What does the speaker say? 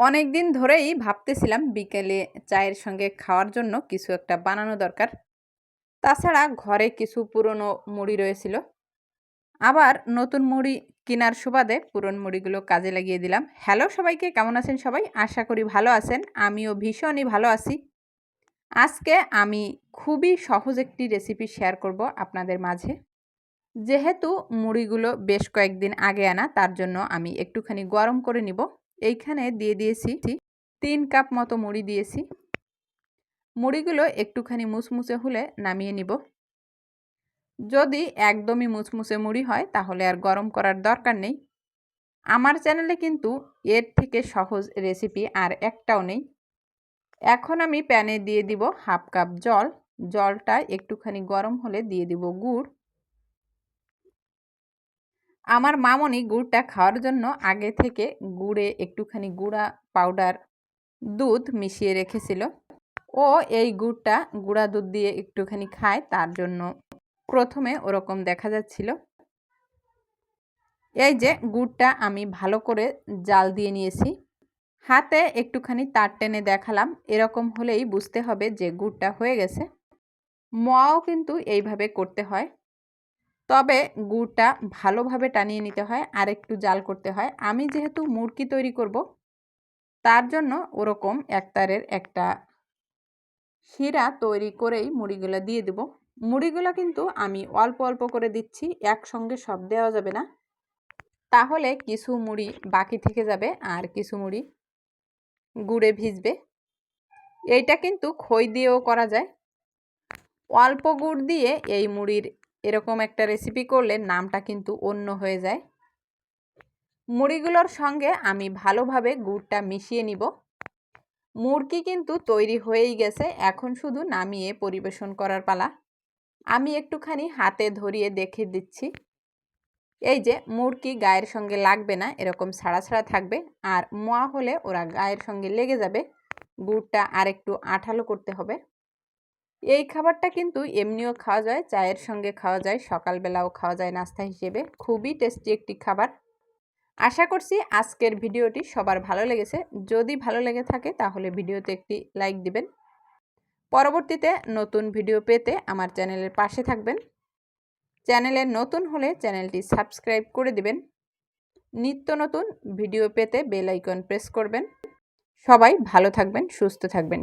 অনেক দিন ধরেই ভাবতেছিলাম বিকেলে চায়ের সঙ্গে খাওয়ার জন্য কিছু একটা বানানো দরকার। তাছাড়া ঘরে কিছু পুরনো মুড়ি রয়েছিল। আবার নতুন মুড়ি কেনার সুবাদে পুরন মুড়িগুলো কাজে লাগিয়ে দিলাম। হ্যালো সবাইকে, কেমন আছেন সবাই? আশা করি ভালো আছেন। আমিও ভীষণই ভালো আছি। আজকে আমি খুবই সহজ একটি রেসিপি শেয়ার করব আপনাদের মাঝে। যেহেতু মুড়িগুলো বেশ কয়েকদিন আগে আনা, তার জন্য আমি একটুখানি গরম করে নিব। এইখানে দিয়ে দিয়েছি তিন কাপ মতো মুড়ি দিয়েছি। মুড়িগুলো একটুখানি মুচমুচে হলে নামিয়ে নিব। যদি একদমই মুচমুচে মুড়ি হয় তাহলে আর গরম করার দরকার নেই। আমার চ্যানেলে কিন্তু এর থেকে সহজ রেসিপি আর একটাও নেই। এখন আমি প্যানে দিয়ে দিব হাফ কাপ জল। জলটা একটুখানি গরম হলে দিয়ে দিব গুড়। আমার মামনি গুড়টা খাওয়ার জন্য আগে থেকে গুড়ে একটুখানি গুঁড়া পাউডার দুধ মিশিয়ে রেখেছিল। ও এই গুড়টা, গুঁড়া দুধ দিয়ে একটুখানি খায়, তার জন্য প্রথমে ওরকম দেখা যাচ্ছিল। এই যে গুড়টা আমি ভালো করে জাল দিয়ে নিয়েছি। হাতে একটুখানি তার টেনে দেখালাম, এরকম হলেই বুঝতে হবে যে গুড়টা হয়ে গেছে। মোয়াও কিন্তু এইভাবে করতে হয়। তবে গুড়টা ভালোভাবে টানিয়ে নিতে হয়, আর একটু জাল করতে হয়। আমি যেহেতু মুরকি তৈরি করব, তার জন্য ওরকম একতারের একটা শিরা তৈরি করেই মুড়িগুলো দিয়ে দেব। মুড়িগুলো কিন্তু আমি অল্প অল্প করে দিচ্ছি, একসঙ্গে সব দেওয়া যাবে না। তাহলে কিছু মুড়ি বাকি থেকে যাবে, আর কিছু মুড়ি গুড়ে ভিজবে। এইটা কিন্তু খই দিয়েও করা যায়। অল্প গুড় দিয়ে এই মুড়ির এরকম একটা রেসিপি করলে নামটা কিন্তু অন্য হয়ে যায়। মুড়িগুলোর সঙ্গে আমি ভালোভাবে গুড়টা মিশিয়ে নিব। মুরগি কিন্তু তৈরি হয়েই গেছে, এখন শুধু নামিয়ে পরিবেশন করার পালা। আমি একটুখানি হাতে ধরিয়ে দেখে দিচ্ছি। এই যে মুরগি গায়ের সঙ্গে লাগবে না, এরকম ছাড়া ছাড়া থাকবে, আর মোয়া হলে ওরা গায়ের সঙ্গে লেগে যাবে। গুড়টা আর একটু আঠালো করতে হবে। এই খাবারটা কিন্তু এমনিও খাওয়া যায়, চায়ের সঙ্গে খাওয়া যায়, সকালবেলাও খাওয়া যায় নাস্তা হিসেবে। খুবই টেস্টি একটি খাবার। আশা করছি আজকের ভিডিওটি সবার ভালো লেগেছে। যদি ভালো লেগে থাকে তাহলে ভিডিওতে একটি লাইক দিবেন। পরবর্তীতে নতুন ভিডিও পেতে আমার চ্যানেলের পাশে থাকবেন। চ্যানেলে নতুন হলে চ্যানেলটি সাবস্ক্রাইব করে দিবেন। নিত্য নতুন ভিডিও পেতে বেল আইকন প্রেস করবেন। সবাই ভালো থাকবেন, সুস্থ থাকবেন।